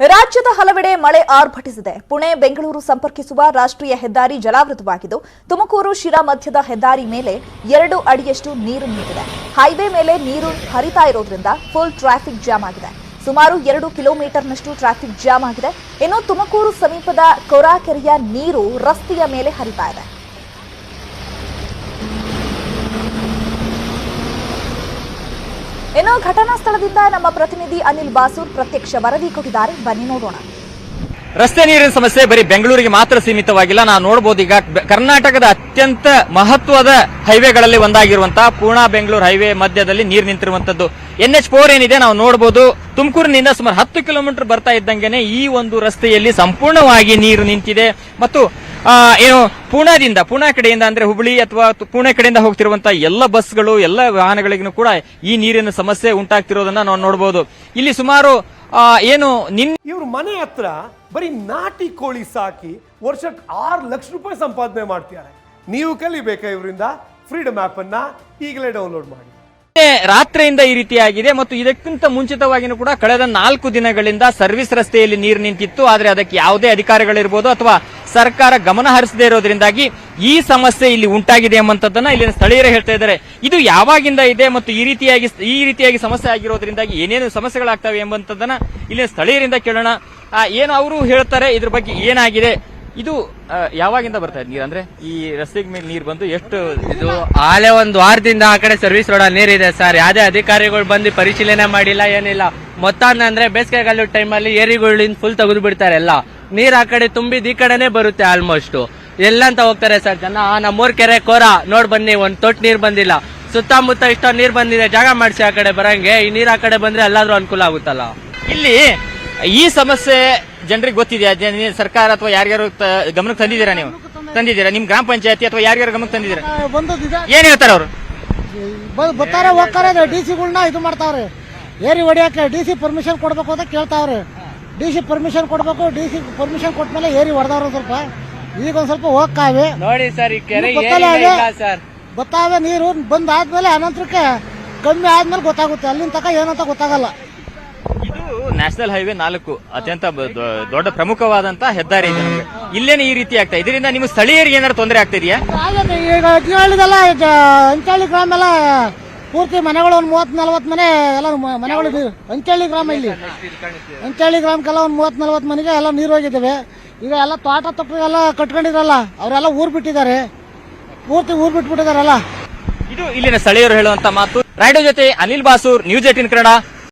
ರಾಜ್ಯದ ಹಲವೆಡೆ ಮಳೆ ಆರ್ಭಟಿಸಿದೆ. ಪುಣೆ, ಬೆಂಗಳೂರು ಸಂಪರ್ಕಿಸುವ ರಾಷ್ಟ್ರೀಯ ಹೆದ್ದಾರಿ ಜಲಾವೃತವಾಗಿದ್ದು, ತುಮಕೂರು, ಶಿರಾ ಮಧ್ಯದ ಹೆದ್ದಾರಿ ಮೇಲೆ ಎರಡು ಅಡಿಯಷ್ಟು ನೀರು ನಿಂತಿದೆ. ಹೈವೇ ಮೇಲೆ ನೀರು ಹರಿತಾ ಇರೋದ್ರಿಂದ ಫುಲ್ ಟ್ರಾಫಿಕ್ ಜಾಮ್ ಆಗಿದೆ. ಸುಮಾರು ಎರಡು ಕಿಲೋಮೀಟರ್ನಷ್ಟು ಟ್ರಾಫಿಕ್ ಜಾಮ್ ಆಗಿದೆ. ಇನ್ನು ತುಮಕೂರು ಸಮೀಪದ ಕೊರಾಕೆರೆಯ ನೀರು ರಸ್ತೆಯ ಮೇಲೆ ಹರಿತಾ ಇದೆ. ಇನ್ನು ಘಟನಾ ಸ್ಥಳದಿಂದ ನಮ್ಮ ಪ್ರತಿನಿಧಿ ಅನಿಲ್ ಬಾಸೂರ್ ಪ್ರತ್ಯಕ್ಷ ವರದಿ ಕೊಟ್ಟಿದ್ದಾರೆ. ಬನ್ನಿ ನೋಡೋಣ. ರಸ್ತೆ ನೀರಿನ ಸಮಸ್ಯೆ ಬರೀ ಬೆಂಗಳೂರಿಗೆ ಮಾತ್ರ ಸೀಮಿತವಾಗಿಲ್ಲ. ನಾವು ನೋಡಬಹುದು ಈಗ ಕರ್ನಾಟಕದ ಅತ್ಯಂತ ಮಹತ್ವದ ಹೈವೇಗಳಲ್ಲಿ ಒಂದಾಗಿರುವಂತಹ ಪೂರ್ಣ ಬೆಂಗಳೂರು ಹೈವೇ ಮಧ್ಯದಲ್ಲಿ ನೀರು ನಿಂತಿರುವಂತದ್ದು. ಎನ್ ಎಚ್ ಫೋರ್ ಏನಿದೆ ನಾವು ನೋಡಬಹುದು ತುಮಕೂರಿನಿಂದ ಸುಮಾರು ಹತ್ತು ಕಿಲೋಮೀಟರ್ ಬರ್ತಾ ಇದ್ದಂಗೆನೆ ಈ ಒಂದು ರಸ್ತೆಯಲ್ಲಿ ಸಂಪೂರ್ಣವಾಗಿ ನೀರು ನಿಂತಿದೆ. ಮತ್ತು ಏನು ಪೂನಾದಿಂದ ಪೂನಾ ಕಡೆಯಿಂದ ಅಂದ್ರೆ ಹುಬ್ಳಿ ಅಥವಾ ಪುಣೆ ಕಡೆಯಿಂದ ಹೋಗ್ತಿರುವಂತಹ ಎಲ್ಲ ಬಸ್ಗಳು, ಎಲ್ಲ ವಾಹನಗಳಿಗೂ ಕೂಡ ಈ ನೀರಿನ ಸಮಸ್ಯೆ ಉಂಟಾಗ್ತಿರೋದನ್ನ ನಾವು ನೋಡಬಹುದು ಇಲ್ಲಿ ಸುಮಾರು ಏನು ನಿನ್ ಇವ್ರ ಮನೆ ಹತ್ರ ಬರೀ ನಾಟಿ ಕೋಳಿ ಸಾಕಿ ವರ್ಷಕ್ಕೆ ಆರು ಲಕ್ಷ ರೂಪಾಯಿ ಸಂಪಾದನೆ ಮಾಡ್ತಿದ್ದಾರೆ. ನೀವು ಕಲಿಬೇಕಾ ಇವರಿಂದ? ಫ್ರೀಡಮ್ ಆಪ್ ಅನ್ನ ಈಗಲೇ ಡೌನ್ಲೋಡ್ ಮಾಡಿ. ರಾತ್ರಿಯಿಂದ ಈ ರೀತಿಯಾಗಿದೆ ಮತ್ತು ಇದಕ್ಕಿಂತ ಮುಂಚಿತವಾಗಿನೂ ಕೂಡ ಕಳೆದ ನಾಲ್ಕು ದಿನಗಳಿಂದ ಸರ್ವಿಸ್ ರಸ್ತೆಯಲ್ಲಿ ನೀರು ನಿಂತಿತ್ತು. ಆದರೆ ಅದಕ್ಕೆ ಯಾವುದೇ ಅಧಿಕಾರಿಗಳಿರ್ಬೋದು ಅಥವಾ ಸರ್ಕಾರ ಗಮನ ಹರಿಸದೇ ಇರೋದ್ರಿಂದಾಗಿ ಈ ಸಮಸ್ಯೆ ಇಲ್ಲಿ ಉಂಟಾಗಿದೆ ಎಂಬಂತದ್ದನ್ನ ಇಲ್ಲಿನ ಸ್ಥಳೀಯರೇ ಹೇಳ್ತಾ ಇದ್ದಾರೆ. ಇದು ಯಾವಾಗಿಂದ ಇದೆ ಮತ್ತು ಈ ರೀತಿಯಾಗಿ ಈ ರೀತಿಯಾಗಿ ಸಮಸ್ಯೆ ಆಗಿರೋದ್ರಿಂದಾಗಿ ಏನೇನು ಸಮಸ್ಯೆಗಳಾಗ್ತವೆ ಎಂಬಂತದನ್ನ ಇಲ್ಲಿನ ಸ್ಥಳೀಯರಿಂದ ಕೇಳೋಣ. ಏನು ಅವರು ಹೇಳ್ತಾರೆ, ಇದ್ರ ಬಗ್ಗೆ ಏನಾಗಿದೆ? ಇದು ಯಾವಾಗಿಂದ ಬರ್ತಾ ಇದೆ ನೀರು? ಅಂದ್ರೆ ಈ ರಸ್ತೆ ಮೇಲೆ ನೀರು ಬಂದು ಎಷ್ಟು ಇದು ಆಲೆ ಒಂದು ವಾರದಿಂದ ಆ ಕಡೆ ಸರ್ವಿಸ್ ರೋಡ್ ನೀರಿದೆ ಸರ್ ಯಾವುದೇ ಅಧಿಕಾರಿಗಳು ಬಂದು ಪರಿಶೀಲನೆ ಮಾಡಿಲ್ಲ, ಏನಿಲ್ಲ. ಮೊತ್ತ ಅಂದ್ರೆ ಬೇಸಿಗೆಗಾಲ ಟೈಮಲ್ಲಿ ಏರಿಗಳಿಂದ ಫುಲ್ ತೆಗೆದು ಬಿಡ್ತಾರೆ ಎಲ್ಲ. ನೀರ್ ಆ ಕಡೆ ತುಂಬಿದ ಈ ಕಡೆನೆ ಬರುತ್ತೆ ಆಲ್ಮೋಸ್ಟ್ ಎಲ್ಲಂತ ಹೋಗ್ತಾರೆ ಸರ್ ಜನ. ನಮ್ಮೂರ್ ಕೆರೆ ಕೋರ, ನೋಡ್ ಬನ್ನಿ, ಒಂದ್ ತೊಟ್ ನೀರ್ ಬಂದಿಲ್ಲ. ಸುತ್ತಮುತ್ತ ಇಷ್ಟೊಂದು ನೀರ್ ಬಂದಿದೆ, ಜಾಗ ಮಾಡಿಸಿ ಆ ಕಡೆ ಬರಂಗೆ. ಈ ನೀರ್ ಆ ಕಡೆ ಬಂದ್ರೆ ಎಲ್ಲಾದ್ರೂ ಅನುಕೂಲ ಆಗುತ್ತಲ್ಲ. ಇಲ್ಲಿ ಈ ಸಮಸ್ಯೆ ಜನರಿಗೆ ಗೊತ್ತಿದೆ ಸರ್ಕಾರ ಅಥವಾ ಯಾರ್ಯಾರು ಗಮನಕ್ಕೆ ತಂದಿದ್ದೀರಾ ನೀವು? ತಂದಿದ್ದೀರಾ? ನಿಮ್ ಗ್ರಾಮ ಪಂಚಾಯತಿ ಅಥವಾ ಯಾರ್ಯಾರು ಗಮನಕ್ಕೆ ತಂದಿದ್ದೀರಾ? ಬಂದದಿದೆ ಏನ್ ಹೇಳ್ತಾರೆ ಅವರು? ಬರ್ತಾರೆ ಹೋಗ್ತಾರೆ ಡಿ ಸಿಗಳನ್ನ ಇದು ಮಾಡ್ತಾವ್ರೆ. ಏರಿ ಹೊಡಿಯಕ್ಕೆ ಡಿ ಸಿ ಪರ್ಮಿಷನ್ ಕೊಡ್ಬೇಕು ಅಂತ ಕೇಳ್ತಾವ್ರೆ. ಡಿ ಸಿ ಪರ್ಮಿಷನ್ ಕೊಡ್ಬೇಕು ಡಿ ಸಿ ಪರ್ಮಿಷನ್ ಕೊಟ್ಮೇಲೆ ಏರಿ ಹೊಡೆದವ್ರು ಸ್ವಲ್ಪ. ಈಗ ಒಂದ್ ಸ್ವಲ್ಪ ಹೋಗ್ತಾವೆ ನೋಡಿ ಸರ್ ಈ ಕೆರೆ ಗೊತ್ತಾವೆ ನೀರು ಬಂದಾದ್ಮೇಲೆ ಅನಂತರಕ್ಕೆ ಕಮ್ಮಿ ಆದ್ಮೇಲೆ ಗೊತ್ತಾಗುತ್ತೆ. ಅಲ್ಲಿನ ತಕ ಏನಂತ ಗೊತ್ತಾಗಲ್ಲ. ನ್ಯಾಷನಲ್ ಹೈವೇ ನಾಲ್ಕು ಅತ್ಯಂತ ದೊಡ್ಡ ಪ್ರಮುಖವಾದಂತ ಹೆದ್ದಾರಿ ಇದೆ ನಮ್ಗೆ. ಇಲ್ಲೇನೆ ಈ ರೀತಿ ಆಗ್ತಾ ಇದರಿಂದ ನಿಮ್ಮ ಸ್ಥಳೀಯರಿಗೆ ಏನಾದ್ರು ತೊಂದರೆ ಆಗತ್ತೆ. ಈಗ ಅಂಚಳ್ಳಿದೆಲ್ಲ ಅಂಚಳ್ಳಿ ಗ್ರಾಮ ಎಲ್ಲ ಪೂರ್ತಿ ಮನೆಗಳು ಒಂದು ಮೂವತ್ ನಲ್ವತ್ ಮನೆ ಎಲ್ಲ ಮನೆಗಳು ಅಂಚಳ್ಳಿ ಗ್ರಾಮ ಇಲ್ಲಿ. ಅಂಚಳ್ಳಿ ಗ್ರಾಮಕ್ಕೆಲ್ಲ ಒಂದು ಮೂವತ್ ನಲ್ವತ್ ಮನೆಗೆ ಎಲ್ಲ ನೀರು ಹೋಗಿದ್ದೇವೆ. ಈಗ ಎಲ್ಲ ತೋಟ ತೊಟ್ಟರಿಗೆಲ್ಲ ಕಟ್ಕೊಂಡಿರಲ್ಲ ಅವರೆಲ್ಲ ಊರ್ ಬಿಟ್ಟಿದ್ದಾರೆ. ಪೂರ್ತಿ ಊರ್ ಬಿಟ್ಬಿಟ್ಟಿದಾರಲ್ಲ ಇದು ಇಲ್ಲಿನ ಸ್ಥಳೀಯರು ಹೇಳುವಂತ ಮಾತು. ರೈಡೋ ಜೊತೆ ಅನಿಲ್ ಬಾಸೂರ್ ನ್ಯೂಸ್ ಏಟಿನ್ ಕನ್ನಡ.